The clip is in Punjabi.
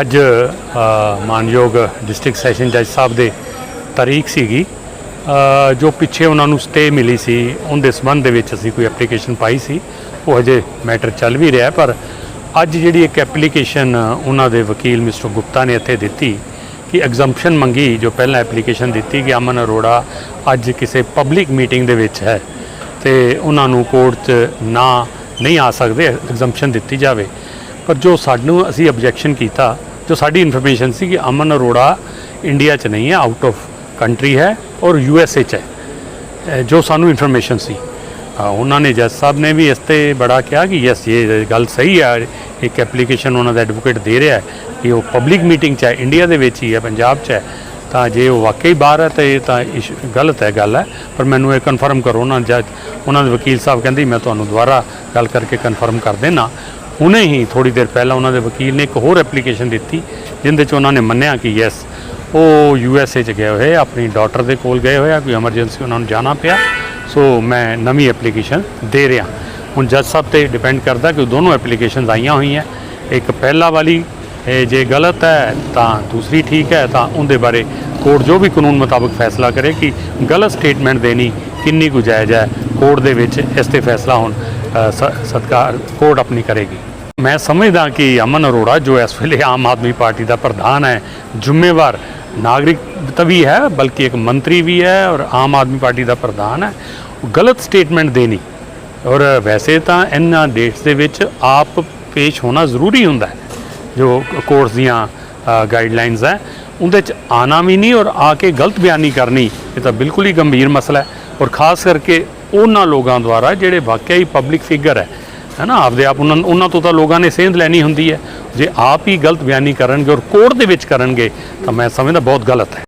ਅੱਜ ਮਾਨਯੋਗ ਡਿਸਟ੍ਰਿਕਟ ਸੈਸ਼ਨ ਜੱਜ ਸਾਹਿਬ ਦੇ ਤਾਰੀਖ ਸੀਗੀ। ਜੋ ਪਿੱਛੇ ਉਹਨਾਂ ਨੂੰ ਸਟੇ ਮਿਲੀ ਸੀ, ਉਹਦੇ ਸੰਬੰਧ ਦੇ ਵਿੱਚ ਅਸੀਂ ਕੋਈ ਐਪਲੀਕੇਸ਼ਨ ਪਾਈ ਸੀ। ਉਹ ਹਜੇ ਮੈਟਰ ਚੱਲ ਵੀ ਰਿਹਾ, ਪਰ ਅੱਜ ਜਿਹੜੀ ਇੱਕ ਐਪਲੀਕੇਸ਼ਨ ਉਹਨਾਂ ਦੇ ਵਕੀਲ ਮਿਸਟਰ ਗੁਪਤਾ ਨੇ ਇੱਥੇ ਦਿੱਤੀ ਕਿ ਐਗਜ਼ੰਪਸ਼ਨ ਮੰਗੀ, ਜੋ ਪਹਿਲਾਂ ਐਪਲੀਕੇਸ਼ਨ ਦਿੱਤੀ ਕਿ ਅਮਨ ਅਰੋੜਾ ਅੱਜ ਕਿਸੇ ਪਬਲਿਕ ਮੀਟਿੰਗ ਦੇ ਵਿੱਚ ਹੈ ਤੇ ਉਹਨਾਂ ਨੂੰ ਕੋਰਟ 'ਚ ਨਾ, ਨਹੀਂ ਆ ਸਕਦੇ ਐਗਜ਼ੰਪਸ਼ਨ ਦਿੱਤੀ ਜਾਵੇ। ਪਰ ਜੋ ਸਾਨੂੰ ਅਸੀਂ ਆਬਜੈਕਸ਼ਨ ਕੀਤਾ, ਜੋ ਸਾਡੀ ਇਨਫੋਰਮੇਸ਼ਨ ਸੀ ਕਿ ਅਮਨ ਅਰੋੜਾ ਇੰਡੀਆ 'ਚ ਨਹੀਂ ਹੈ ਆਊਟ ਆਫ ਕੰਟਰੀ ਹੈ ਔਰ ਯੂ ਐਸ ਏ 'ਚ ਹੈ। ਜੋ ਸਾਨੂੰ ਇਨਫੋਰਮੇਸ਼ਨ ਸੀ। ਉਹਨਾਂ ਨੇ ਜੱਜ ਸਾਹਿਬ ਨੇ ਵੀ ਇਸ ਤੇ ਬੜਾ ਕਿਹਾ ਕਿ ਯੈਸ ਇਹ ਗੱਲ ਸਹੀ ਹੈ, ਇੱਕ ਐਪਲੀਕੇਸ਼ਨ ਉਹਨਾਂ ਦਾ ਐਡਵੋਕੇਟ ਦੇ ਰਿਹਾ ਹੈ ਕਿ ਉਹ ਪਬਲਿਕ ਮੀਟਿੰਗ 'ਚ ਹੈ ਇੰਡੀਆ ਦੇ ਵਿੱਚ ਹੀ ਹੈ, ਪੰਜਾਬ 'ਚ ਹੈ। ਤਾਂ ਜੇ ਉਹ ਵਾਕਈ ਬਾਹਰ ਹੈ ਤਾਂ ਇਹ ਤਾਂ ਇਸ਼- ਗਲਤ ਹੈ ਗੱਲ ਹੈ, ਪਰ ਮੈਨੂੰ ਇਹ ਕਨਫਰਮ ਕਰੋ ਉਹਨਾਂ ਜੱਜ। ਉਹਨਾਂ ਦੇ ਵਕੀਲ ਸਾਹਿਬ ਕਹਿੰਦੇ, ਮੈਂ ਤੁਹਾਨੂੰ ਦੁਬਾਰਾ ਗੱਲ ਕਰਕੇ ਕਨਫਰਮ ਕਰ ਦੇਣਾ ਹੁਣੇ ਹੀ ਥੋੜੀ ਦੇਰ ਪਹਿਲਾਂ ਉਹਨਾਂ ਦੇ ਵਕੀਲ ਨੇ ਇੱਕ ਹੋਰ ਐਪਲੀਕੇਸ਼ਨ ਦਿੱਤੀ, ਜਿੰਦੇ 'ਚ ਉਹਨਾਂ ਨੇ ਮੰਨਿਆ ਕਿ ਯੈਸ ਉਹ ਯੂ ਐਸ ਏ 'ਚ ਗਏ ਹੋਏ, ਆਪਣੀ ਡਾਟਰ ਦੇ ਕੋਲ ਗਏ ਹੋਏ ਆ, ਕੋਈ ਐਮਰਜੈਂਸੀ ਉਹਨਾਂ ਨੂੰ ਜਾਣਾ ਪਿਆ। ਸੋ ਮੈਂ ਨਵੀਂ ਐਪਲੀਕੇਸ਼ਨ ਦੇ ਰਿਹਾ। ਹੁਣ ਜੱਜ ਸਾਹਿਬ ਤੇ ਡਿਪੈਂਡ ਕਰਦਾ ਕਿ ਦੋਨੋਂ ਐਪਲੀਕੇਸ਼ਨਸ ਆਈਆਂ ਹੋਈਆਂ। ਇੱਕ ਪਹਿਲਾ ਵਾਲੀ ਜੇ ਗਲਤ ਹੈ, ਤਾਂ ਦੂਸਰੀ ਠੀਕ ਹੈ, ਤਾਂ ਉਹਦੇ ਬਾਰੇ ਕੋਰਟ ਜੋ ਵੀ ਕਾਨੂੰਨ ਮੁਤਾਬਕ ਫੈਸਲਾ ਕਰੇ ਕਿ ਗਲਤ ਸਟੇਟਮੈਂਟ ਦੇਣੀ ਕਿੰਨੀ ਕੁ ਜਾਇਜ਼ ਹੈ, ਕੋਰਟ ਦੇ ਵਿੱਚ ਇਸ ਤੇ ਫੈਸਲਾ ਹੁਣ ਸ- ਸਤਕਾਰ, ਕੋਰਟ ਆਪਣੀ ਕਰੇਗੀ। ਮੈਂ ਸਮਝਦਾ ਕਿ ਅਮਨ ਅਰੋੜਾ, ਜੋ ਇਸ ਵੇਲੇ ਆਮ ਆਦਮੀ ਪਾਰਟੀ ਦਾ ਪ੍ਰਧਾਨ ਹੈ, ਜ਼ਿੰਮੇਵਾਰ ਨਾਗਰਿਕ ਤਾਂ ਵੀ ਹੈ, ਬਲਕਿ ਇੱਕ ਮੰਤਰੀ ਵੀ ਹੈ ਔਰ ਆਮ ਆਦਮੀ ਪਾਰਟੀ ਦਾ ਪ੍ਰਧਾਨ ਹੈ ਗਲਤ ਸਟੇਟਮੈਂਟ ਦੇਣੀ ਔਰ ਵੈਸੇ ਤਾਂ ਇਹਨਾਂ ਡੇਟਸ ਦੇ ਵਿੱਚ ਆਪ ਪੇਸ਼ ਹੋਣਾ ਜ਼ਰੂਰੀ ਹੁੰਦਾ ਹੈ, ਜੋ ਕੋਰਟਸ ਦੀਆਂ ਗਾਈਡਲਾਈਨਸ ਹੈ, ਉਹਦੇ ਚ ਆਣਾ ਵੀ ਨਹੀਂ ਔਰ ਆ ਕੇ ਗਲਤ ਬਿਆਨੀ ਕਰਨੀ, ਇਹ ਤਾਂ ਬਿਲਕੁਲ ਹੀ ਗੰਭੀਰ ਮਸਲਾ ਹੈ। ਔਰ ਖਾਸ ਕਰਕੇ ਉਹਨਾਂ ਲੋਕਾਂ ਦੁਆਰਾ ਜਿਹੜੇ ਵਾਕਿਆ ਹੀ ਪਬਲਿਕ ਫਿਗਰ ਹੈ ਹੈ ਨਾ? ਆਪਦੇ ਆਪ ਉਹਨਾਂ ਉਹਨਾਂ ਤੋਂ ਤਾਂ ਲੋਕਾਂ ਨੇ ਸੇਧ ਲੈਣੀ ਹੁੰਦੀ ਹੈ। ਜੇ ਆਪ ਹੀ ਗਲਤ ਬਿਆਨੀ ਕਰਨਗੇ ਔਰ ਕੋਰਟ ਦੇ ਵਿੱਚ ਕਰਨਗੇ, ਤਾਂ ਮੈਂ ਸਮਝਦਾ ਬਹੁਤ ਗਲਤ ਹੈ।